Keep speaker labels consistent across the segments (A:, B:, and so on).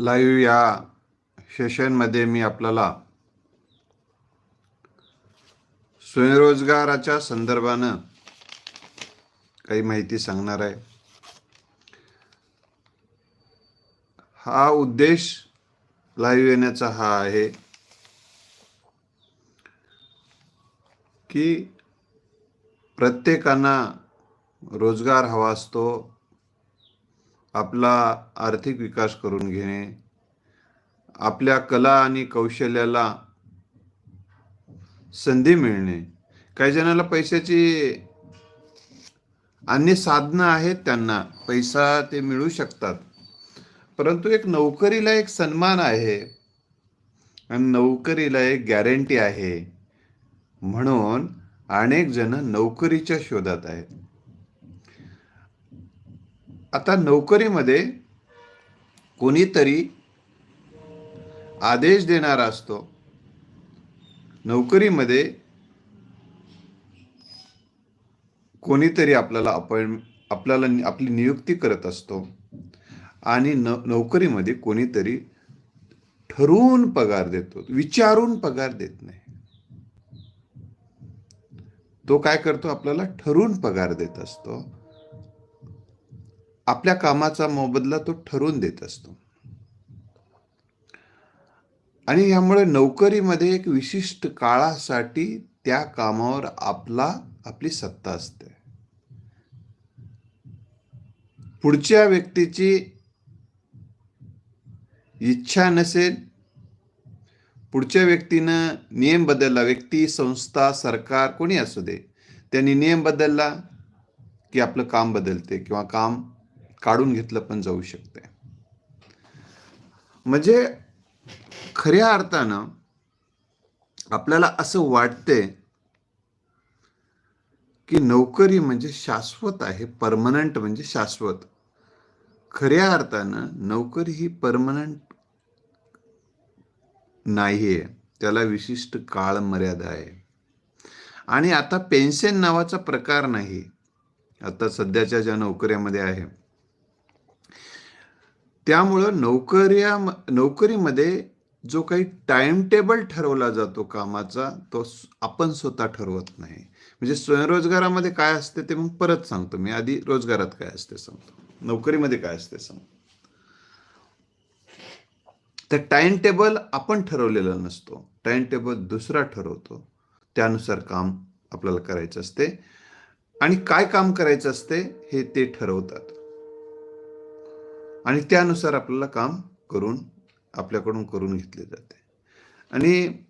A: Live या सेशनमध्ये मी आपल्याला स्वयंरोजगाराच्या संदर्भानं काही माहिती सांगणार आहे. हा उद्देश लाईव्ह येण्याचा हा आहे की प्रत्येकांना रोजगार हवा असतो आपला आर्थिक विकास करून घेणे आपल्या कला आणि कौशल्याला संधी मिळणे. काही जणाला पैशाची अन्य साधनं आहेत त्यांना पैसा ते मिळू शकतात. परंतु एक नोकरीला एक सन्मान आहे आणि नोकरीला एक गॅरंटी आहे. म्हणून अनेक जण नोकरीच्या शोधात आहेत. आता नोकरीमध्ये कोणीतरी आदेश देणारा असतो. नोकरीमध्ये कोणीतरी आपल्याला अपॉइंट आपल्याला आपली नियुक्ती करत असतो. आणि न नोकरीमध्ये कोणीतरी ठरवून पगार देतो. विचारून पगार देत नाही. तो काय करतो? आपल्याला ठरवून पगार देत असतो. आपल्या कामाचा मोबदला तो ठरवून देत असतो. आणि यामुळे नोकरीमध्ये एक विशिष्ट काळासाठी त्या कामावर आपला आपली सत्ता असते. पुढच्या व्यक्तीची इच्छा नसेल पुढच्या व्यक्तीनं नियम बदलला व्यक्ती संस्था सरकार कोणी असू दे त्यांनी नियम बदलला की आपलं काम बदलते किंवा काम काढून घेतलं पण जाऊ शकते म्हणजे खऱ्या अर्थानं आपल्याला असं वाटते की नोकरी म्हणजे शाश्वत आहे परमनंट म्हणजे शाश्वत. खऱ्या अर्थानं नोकरी ही परमनंट नाहीये त्याला विशिष्ट काळ मर्यादा आहे. आणि आता पेन्शन नावाचा प्रकार नाही. आता सध्याच्या ज्या नोकऱ्यामध्ये आहे त्यामुळं नोकऱ्या नोकरीमध्ये जो काही टाइम टेबल ठरवला जातो कामाचा तो आपण स्वतः ठरवत नाही. म्हणजे स्वयंरोजगारामध्ये काय असते ते मग परत सांगतो मी. आधी रोजगारात काय असते सांगतो. नोकरीमध्ये काय असते सांगतो. तर टाइम टेबल आपण ठरवलेला नसतो. टाइम टेबल दुसरा ठरवतो. त्यानुसार काम आपल्याला करायचं असते. आणि काय काम करायचं असते हे ते ठरवतात. आणि त्यानुसार आपल्याला काम करून आपल्याकडून करून घेतले जाते. आणि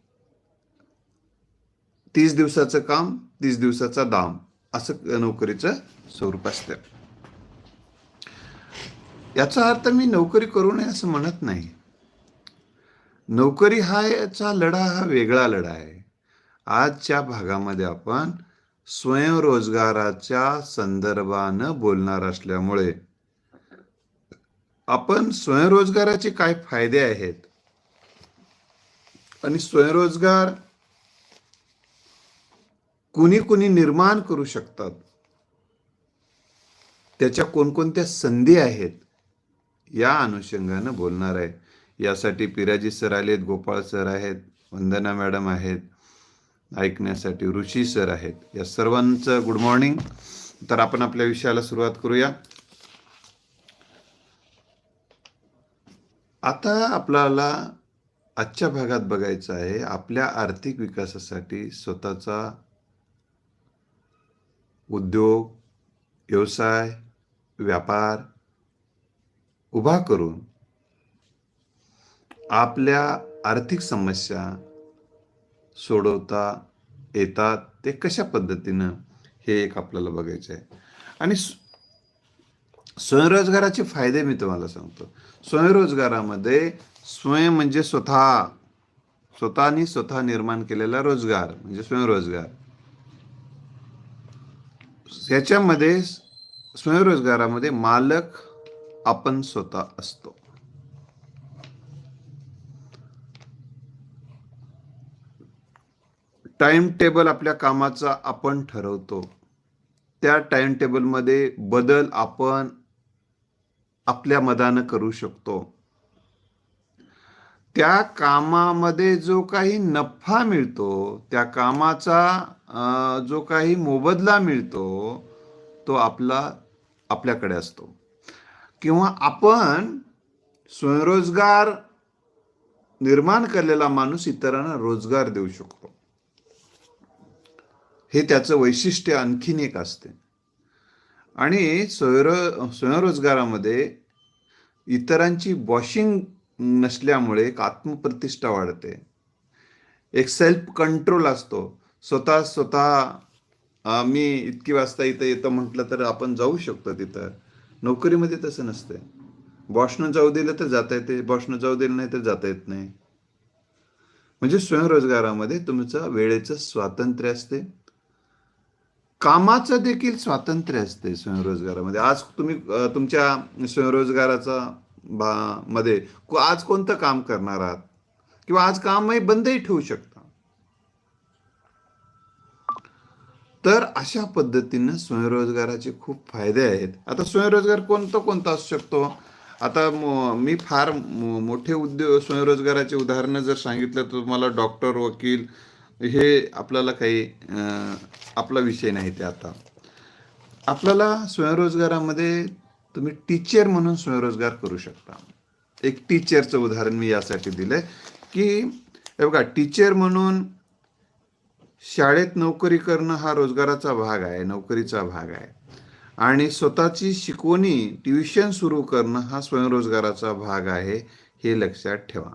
A: तीस दिवसाचं काम तीस दिवसाचा दाम असं नोकरीचं स्वरूप असतं. याचा अर्थ मी नोकरी करू नये असं म्हणत नाही. नोकरी हा याचा लढा हा वेगळा लढा आहे. आजच्या भागामध्ये आपण स्वयंरोजगाराच्या संदर्भानं बोलणार असल्यामुळे आपण स्वयंरोजगाराचे काय फायदे आहेत? आणि स्वयंरोजगार कुणी कुणी निर्माण करू शकतात? त्याच्या कोणकोणत्या संधी आहेत? या अनुषंगानं बोलणार आहे. यासाठी पिराजी सर आलेत गोपाळ सर आहेत वंदना मॅडम आहेत ऐकण्यासाठी ऋषी सर आहेत. या सर्वांचं गुड मॉर्निंग तर आपण आपल्या विषयाला सुरुवात करूया. आता आपल्याला आजच्या भागात बघायचं आहे आपल्या आर्थिक विकासासाठी स्वतःचा उद्योग व्यवसाय व्यापार उभा करून आपल्या आर्थिक समस्या सोडवता येतात ते कशा पद्धतीनं हे एक आपल्याला बघायचं आहे. आणि स्वयंरोजगाराचे फायदे मी तुम्हाला सांगतो. स्वयंरोजगारामध्ये स्वयं म्हणजे स्वतः. स्वतःनी स्वतः निर्माण केलेला रोजगार म्हणजे स्वयंरोजगार. याच्यामध्ये स्वयंरोजगारामध्ये मालक आपण स्वतः असतो. टाइम टेबल आपल्या कामाचा आपण ठरवतो. त्या टाइम टेबलमध्ये बदल आपण आपल्या मदानं करू शकतो. त्या कामामध्ये जो काही नफा मिळतो त्या कामाचा जो काही मोबदला मिळतो तो आपला आपल्याकडे असतो. किंवा आपण स्वयंरोजगार निर्माण केलेला माणूस इतरांना रोजगार देऊ शकतो. हे त्याचं वैशिष्ट्य आणखीन एक असते. आणि स्वयं स्वयंरोजगारामध्ये इतरांची वॉशिंग नसल्यामुळे एक आत्मप्रतिष्ठा वाढते. एक सेल्फ कंट्रोल असतो. स्वतः स्वतः मी इतकी वाजता इथं येतं म्हटलं तर आपण जाऊ शकतो तिथं. नोकरीमध्ये तसं नसतंय बॉसनं जाऊ दिलं तर जाता येते. बॉसनं जाऊ दिलं नाही तर जाता येत नाही. म्हणजे स्वयंरोजगारामध्ये तुमचं वेळेचं स्वातंत्र्य असते. कामाचं देखील स्वातंत्र्य असते स्वयंरोजगारामध्ये. आज तुम्ही तुमच्या स्वयंरोजगाराचा बा मध्ये आज कोणतं काम करणार आहात? किंवा आज कामही बंदही ठेवू शकता. तर अशा पद्धतीनं स्वयंरोजगाराचे खूप फायदे आहेत. आता स्वयंरोजगार कोणता कोणता असू शकतो? आता मी फार मोठे उद्योग स्वयंरोजगाराचे उदाहरणं जर सांगितलं तर तुम्हाला डॉक्टर वकील हे आपल्याला काही आपला विषय नाही ते आता. आपल्याला स्वयंरोजगारामध्ये तुम्ही टीचर म्हणून स्वयंरोजगार करू शकता. एक टीचरचं उदाहरण मी यासाठी दिलंय की हे बघा टीचर म्हणून शाळेत नोकरी करणं हा रोजगाराचा भाग आहे नोकरीचा भाग आहे. आणि स्वतःची शिकवणी ट्युशन सुरू करणं हा स्वयंरोजगाराचा भाग आहे हे लक्षात ठेवा.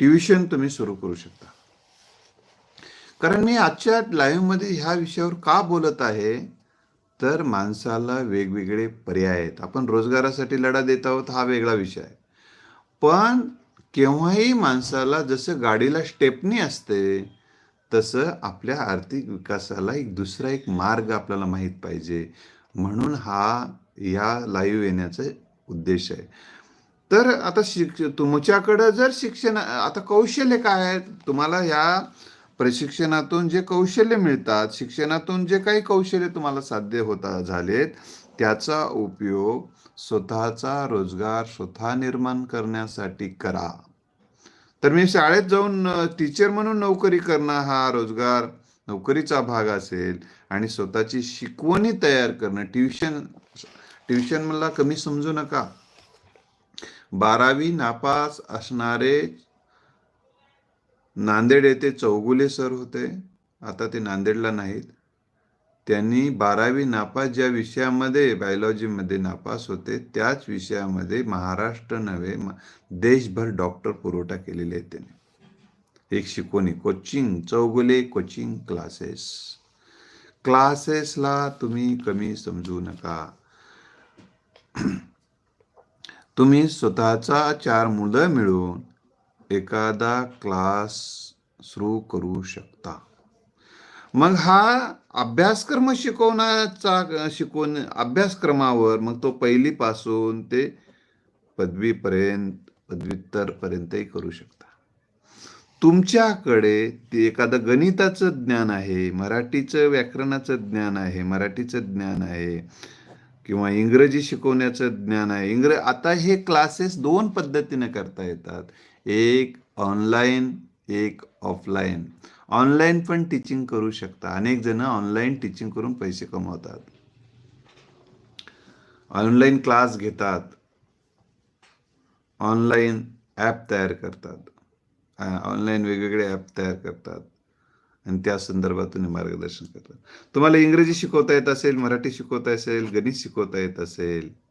A: ट्युशन तुम्ही सुरू करू शकता. कारण मी आजच्या लाईव्हमध्ये ह्या विषयावर का बोलत आहे? तर माणसाला वेगवेगळे पर्याय आहेत. आपण रोजगारासाठी लढा देत आहोत हा वेगळा विषय आहे. पण केव्हाही माणसाला जसं गाडीला स्टेपनी असते तसं आपल्या आर्थिक विकासाला एक दुसरा एक मार्ग आपल्याला माहीत पाहिजे. म्हणून हा या लाईव्ह येण्याचा उद्देश आहे. तर आता शिक तुमच्याकडं जर शिक्षण आता कौशल्य काय आहे तुम्हाला ह्या प्रशिक्षणातून जे कौशल्य मिळतात शिक्षणातून जे काही कौशल्य तुम्हाला साध्य होता झालेत त्याचा उपयोग स्वतःचा रोजगार स्वतः निर्माण करण्यासाठी करा. तर मी शाळेत जाऊन टीचर म्हणून नोकरी करणं हा रोजगार नोकरीचा भाग असेल आणि स्वतःची शिकवणी तयार करणं ट्युशन ट्युशन मला कमी समजू नका. बारावी नापास असणारे नांदेड येथे चौगुले सर होते. आता ते नांदेडला नाहीत. त्यांनी बारावी नापास ज्या विषयामध्ये बायोलॉजीमध्ये नापास होते त्याच विषयामध्ये महाराष्ट्र नव्हे देशभर डॉक्टर पुरवठा केलेले आहेत त्याने. एक शिकवणी कोचिंग चौगुले कोचिंग क्लासेस. क्लासेसला तुम्ही कमी समजू नका. तुम्ही स्वतःचा चार मुलं मिळून एखादा क्लास सुरू करू शकता. मग हा अभ्यासक्रम शिकवण्याचा शिकवण अभ्यासक्रमावर मग तो पहिलीपासून ते पदवीपर्यंत पदव्युत्तरपर्यंतही करू शकता. तुमच्याकडे ते एखादं गणिताचं ज्ञान आहे मराठीचं व्याकरणाचं ज्ञान आहे मराठीचं ज्ञान आहे किंवा इंग्रजी शिकवण्याचं ज्ञान आहे इंग्र आता हे क्लासेस दोन पद्धतीने करता येतात. एक ऑनलाईन एक ऑफलाईन ऑनलाईन पण टीचिंग करू शकता. अनेक जण ऑनलाईन टीचिंग करून पैसे कमवतात. ऑनलाईन क्लास घेतात. ऑनलाईन ॲप तयार करतात. ऑनलाईन वेगवेगळे ॲप तयार करतात. आणि त्या संदर्भातून मार्गदर्शन करतात. तुम्हाला इंग्रजी शिकवता येत असेल मराठी शिकवता असेल गणित शिकवता येत असेल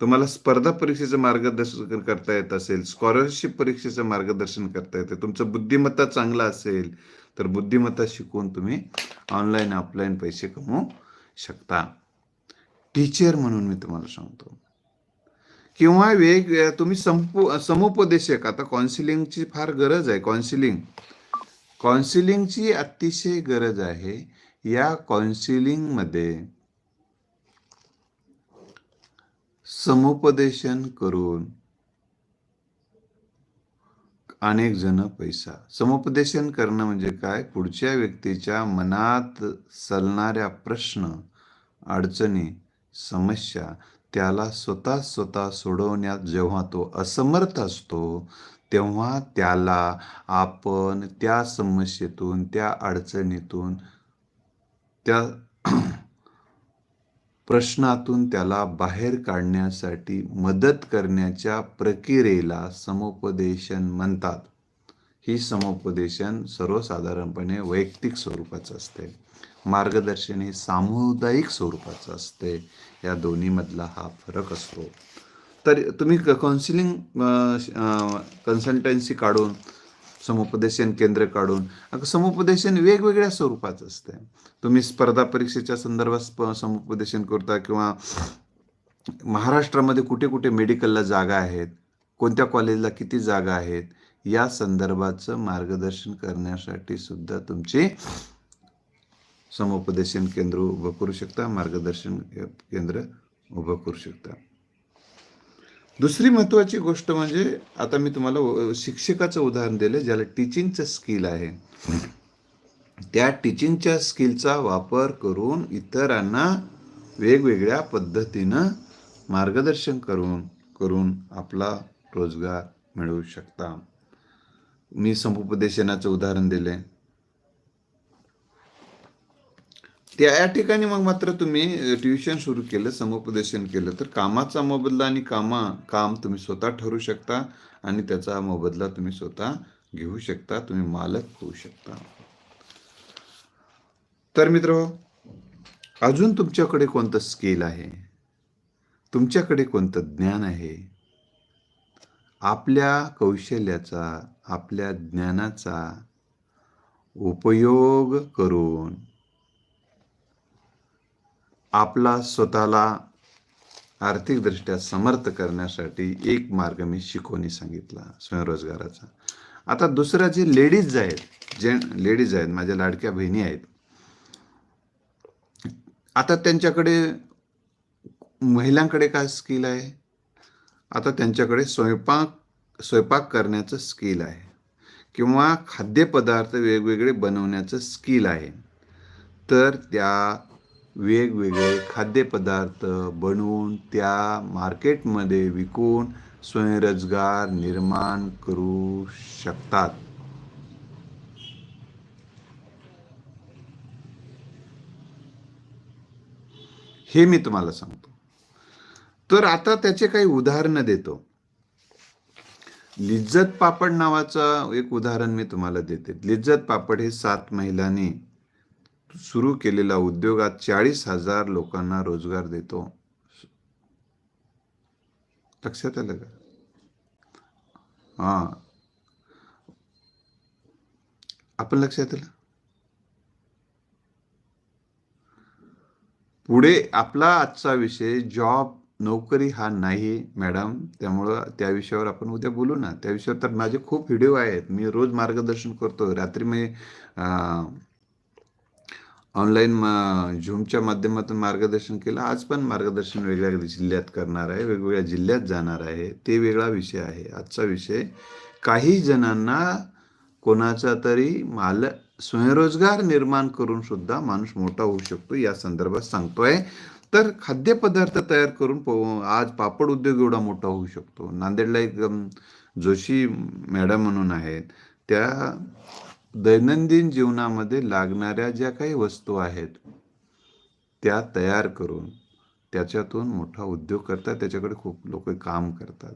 A: तुम्हाला स्पर्धा परीक्षेचं मार्गदर्शन करता येत असेल स्कॉलरशिप परीक्षेचं मार्गदर्शन करता येते तुमचं बुद्धिमत्ता चांगला असेल तर बुद्धिमत्ता शिकून तुम्ही ऑनलाईन ऑफलाईन पैसे कमवू शकता. टीचर म्हणून मी तुम्हाला सांगतो. किंवा वेग तुम्ही संपू समुपदेशक आता काउन्सिलिंगची फार गरज आहे. काउन्सिलिंग काउन्सिलिंगची अतिशय गरज आहे. या काउन्सिलिंगमध्ये समुपदेशन करून अनेक जण पैसा. समुपदेशन करणं म्हणजे काय? पुढच्या व्यक्तीच्या मनात सलणाऱ्या प्रश्न अडचणी समस्या त्याला स्वतः स्वतः सोडवण्यात जेव्हा तो असमर्थ असतो तेव्हा त्याला आपण त्या समस्येतून त्या अडचणीतून त्या प्रश्नातून त्याला बाहेर काढण्यासाठी मदत करण्याच्या प्रक्रियेला समुपदेशन म्हणतात. ही समुपदेशन सर्वसाधारणपणे वैयक्तिक स्वरूपाचं असते. मार्गदर्शन हे सामुदायिक स्वरूपाचं असते. या दोन्हीमधला हा फरक असतो. तर तुम्ही कौन्सिलिंग कन्सल्टन्सी काढून समुपदेशन केंद्र काढून समुपदेशन वेगवेगळ्या स्वरूपाचं असते. तुम्ही स्पर्धा परीक्षेच्या संदर्भात समुपदेशन करता किंवा महाराष्ट्रामध्ये कुठे कुठे मेडिकलला जागा आहेत कोणत्या कॉलेजला किती जागा आहेत या संदर्भाचं मार्गदर्शन करण्यासाठी सुद्धा तुमची समुपदेशन केंद्र उभं करू शकता मार्गदर्शन केंद्र उभं करू शकता. दुसरी महत्त्वाची गोष्ट म्हणजे आता मी तुम्हाला शिक्षकाचं उदाहरण दिलं ज्याला टीचिंगचं स्किल आहे. त्या टीचिंगच्या स्किलचा वापर करून इतरांना वेगवेगळ्या पद्धतीनं मार्गदर्शन करून करून आपला रोजगार मिळवू शकता. मी समुपदेशनाचं उदाहरण दिले त्या ठिकाणी मग मात्र तुम्ही ट्युशन सुरू केलं समुपदेशन केलं. तर कामाचा मोबदला आणि कामा काम तुम्ही स्वतः ठरू शकता आणि त्याचा मोबदला तुम्ही स्वतः घेऊ शकता. तुम्ही मालक होऊ शकता. तर मित्र अजून तुमच्याकडे कोणतं स्किल आहे? तुमच्याकडे कोणतं ज्ञान आहे? आपल्या कौशल्याचा आपल्या ज्ञानाचा उपयोग करून आपला स्वतःला आर्थिकदृष्ट्या समर्थ करण्यासाठी एक मार्ग मी शिकवणी सांगितला स्वयंरोजगाराचा. आता दुसरा जे लेडीज आहेत जे लेडीज आहेत माझ्या लाडक्या बहिणी आहेत आता त्यांच्याकडे महिलांकडे काय स्किल आहे? आता त्यांच्याकडे स्वयंपाक स्वयंपाक करण्याचं स्किल आहे किंवा खाद्यपदार्थ वेगवेगळे बनवण्याचं स्किल आहे. तर त्या वेगवेगळे खाद्यपदार्थ बनवून त्या मार्केटमध्ये विकून स्वयंरोजगार निर्माण करू शकतात. हे मी तुम्हाला सांगतो. तर आता त्याचे काही उदाहरणं देतो. लिज्जत पापड नावाचं एक उदाहरण मी तुम्हाला देते. लिज्जत पापड हे सात महिलांनी सुरू केलेला उद्योगात चाळीस हजार लोकांना रोजगार देतो. लक्षात आलं का? हा. आपण लक्षात आलं? पुढे आपला आजचा विषय जॉब नोकरी हा नाही मॅडम. त्यामुळं त्या विषयावर आपण उद्या बोलू ना. त्या विषयावर तर माझे खूप व्हिडिओ आहेत. मी रोज मार्गदर्शन करतो. रात्री मी ऑनलाईन झूमच्या माध्यमातून मार्गदर्शन केलं. आज पण मार्गदर्शन वेगळ्या जिल्ह्यात करणार आहे वेगवेगळ्या जिल्ह्यात जाणार आहे. ते वेगळा विषय आहे. आजचा विषय काही जणांना कोणाचा तरी माल स्वयंरोजगार निर्माण करून सुद्धा माणूस मोठा होऊ शकतो या संदर्भात सांगतोय. तर खाद्यपदार्थ तयार करून आज पापड उद्योग एवढा मोठा होऊ शकतो. नांदेडला एक जोशी मॅडम म्हणून आहेत. त्या दैनंदिन जीवनामध्ये लागणाऱ्या ज्या काही वस्तू आहेत त्या तयार करून त्याच्यातून मोठा उद्योग करतात त्याच्याकडे खूप लोक काम करतात.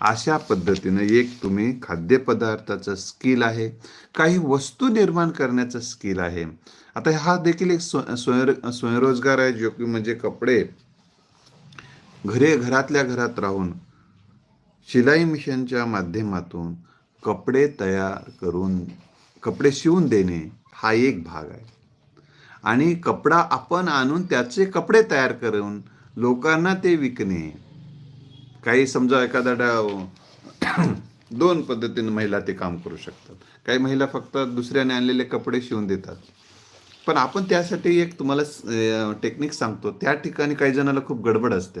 A: अशा पद्धतीनं एक तुम्ही खाद्यपदार्थाचं स्किल आहे काही वस्तू निर्माण करण्याचं स्किल आहे. आता हा देखील एक स्व स्वयं स्वयंरोजगार आहे जो की म्हणजे कपडे घरे घरातल्या घरात राहून शिलाई मिशनच्या माध्यमातून कपडे तयार करून कपडे शिवून देणे हा एक भाग आहे. आणि कपडा आपण आणून त्याचे कपडे तयार करून लोकांना ते विकणे. काही समजा एखादा दोन पद्धतीने महिला ते काम करू शकतात. काही महिला फक्त दुसऱ्याने आणलेले कपडे शिवून देतात. पण आपण त्यासाठी एक तुम्हाला टेक्निक सांगतो. त्या ठिकाणी काही जणाला खूप गडबड असते.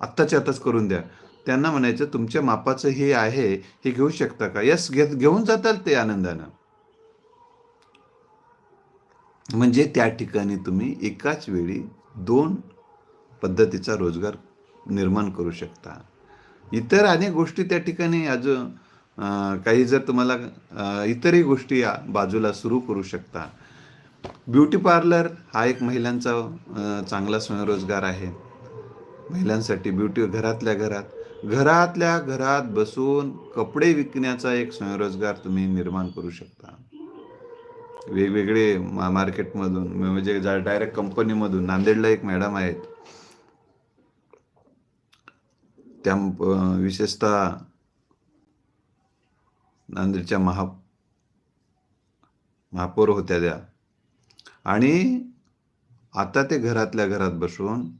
A: आत्ताच्या आत्ताच करून द्या. त्यांना म्हणायचं तुमच्या मापाचं हे आहे हे घेऊ शकता का? यस घेत घेऊन जाताल ते आनंदानं. म्हणजे त्या ठिकाणी तुम्ही एकाच वेळी दोन पद्धतीचा रोजगार निर्माण करू शकता. इतर अनेक गोष्टी त्या ठिकाणी अजून काही जर तुम्हाला इतरही गोष्टी या बाजूला सुरू करू शकता. ब्युटी पार्लर हा एक महिलांचा चांगला स्वयंरोजगार आहे. महिलांसाठी ब्युटी घरातल्या घरात घरातल्या घरात बसून कपडे विकण्याचा एक स्वयंरोजगार तुम्ही निर्माण करू शकता. वेगवेगळे मा मार्केटमधून म्हणजे डायरेक्ट कंपनीमधून नांदेडला एक मॅडम आहेत. त्या विशेषतः नांदेडच्या महा महापौर होत्या त्या. आणि आता ते घरातल्या घरात बसून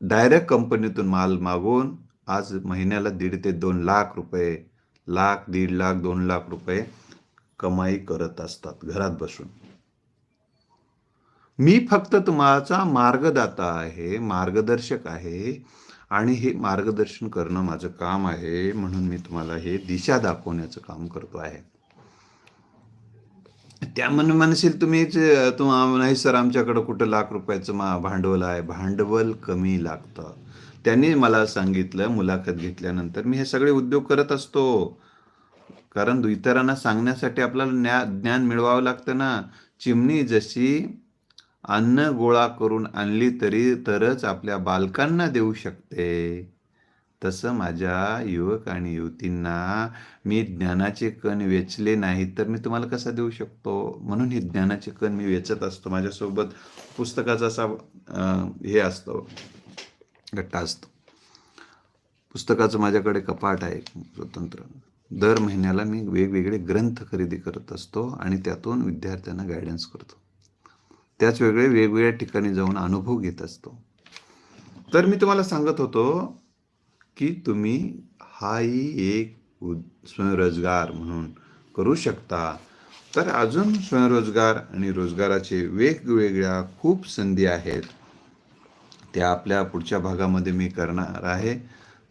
A: डायरेक्ट कंपनीतून माल मागून आज महिन्याला दीड ते दोन लाख रुपये लाख दीड लाख दोन लाख रुपये कमाई करत असतात घरात बसून. मी फक्त तुम्हाचा मार्गदाता आहे मार्गदर्शक आहे आणि हे मार्गदर्शन करणं माझं काम आहे म्हणून मी तुम्हाला हे दिशा दाखवण्याचं काम करतो आहे. त्या मन म्हणशील तुम्हीच तुम्हा नाही सर आमच्याकडं कुठं लाख रुपयाचं मा भांडवल आहे? भांडवल कमी लागतं. त्यांनी मला सांगितलं मुलाखत घेतल्यानंतर मी हे सगळे उद्योग करत असतो. कारण इतरांना सांगण्यासाठी आपल्याला ज्ञा ज्ञान मिळवावं लागतं ना. चिमणी जशी अन्न गोळा करून आणली तरी तरच आपल्या बालकांना देऊ शकते. तसं माझ्या युवक आणि युवतींना मी ज्ञानाचे कण वेचले नाहीत तर मी तुम्हाला कसा देऊ शकतो? म्हणून हे ज्ञानाचे कण मी वेचत असतो. माझ्यासोबत पुस्तकाचा असा हे असतो गट्टा असतो. पुस्तकाचं माझ्याकडे कपाट आहे स्वतंत्र. दर महिन्याला मी वेगवेगळे ग्रंथ खरेदी करत असतो आणि त्यातून विद्यार्थ्यांना गायडन्स करतो. त्याच वेगळे वेगवेगळ्या ठिकाणी जाऊन अनुभव घेत असतो. तर मी तुम्हाला सांगत होतो की तुम्ही हाही एक उद- स्वयंरोजगार म्हणून करू शकता. तर अजून स्वयंरोजगार आणि रोजगाराचे वेगवेगळ्या खूप संधी आहेत. त्या आपल्या पुढच्या भागामध्ये मी करणार आहे.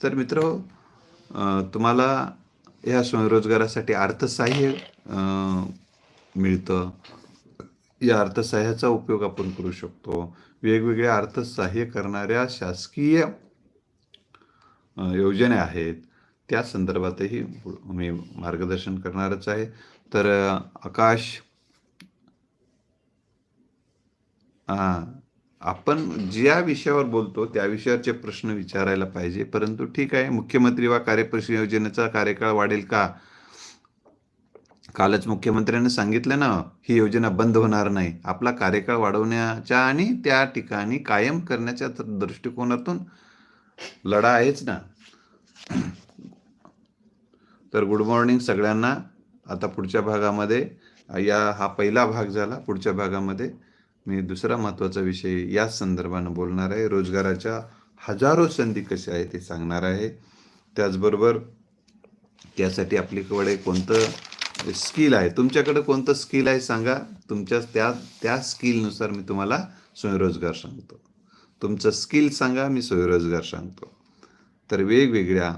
A: तर मित्र तुम्हाला या स्वयंरोजगारासाठी अर्थसहाय्य मिळतं. या अर्थसहाय्याचा उपयोग आपण करू शकतो. वेगवेगळ्या अर्थसहाय्य करणाऱ्या शासकीय योजना आहेत. त्या संदर्भातही मी मार्गदर्शन करणारच आहे. तर आकाश हां आपण ज्या विषयावर बोलतो त्या विषयावरचे प्रश्न विचारायला पाहिजे. परंतु ठीक आहे मुख्यमंत्री वा कार्यपरिषद योजनेचा कार्यकाळ वाढेल का? कालच मुख्यमंत्र्यांनी सांगितलं ना ही योजना बंद होणार नाही. आपला कार्यकाळ वाढवण्याच्या आणि त्या ठिकाणी कायम करण्याच्या दृष्टिकोनातून लढा आहेच ना. तर गुड मॉर्निंग सगळ्यांना. आता पुढच्या भागामध्ये या हा पहिला भाग झाला पुढच्या भागामध्ये मी दुसरा महत्त्वाचा विषय याच संदर्भानं बोलणार आहे. रोजगाराच्या हजारो संधी कशा आहेत ते सांगणार आहे. त्याचबरोबर त्यासाठी आपल्याकडे कोणतं स्किल आहे? तुमच्याकडे कोणतं स्किल आहे सांगा. तुमच्या त्या त्या स्किलनुसार मी तुम्हाला स्वयंरोजगार सांगतो. तुमचं स्किल सांगा मी स्वयंरोजगार सांगतो. तर वेगवेगळ्या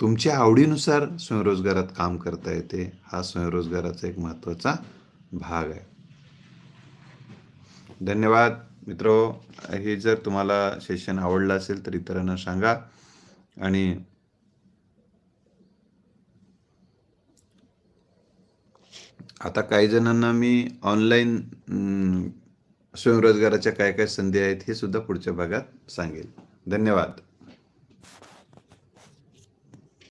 A: तुमच्या आवडीनुसार स्वयंरोजगारात काम करता येते. हा स्वयंरोजगाराचा एक महत्त्वाचा भाग आहे. धन्यवाद. मित्रो हे जर तुम्हाला सेशन आवडलं असेल तर इतरांना सांगा. आणि आता काही जणांना मी ऑनलाईन स्वयंरोजगाराच्या काय काय संधी आहेत हे सुद्धा पुढच्या भागात सांगेल. धन्यवाद.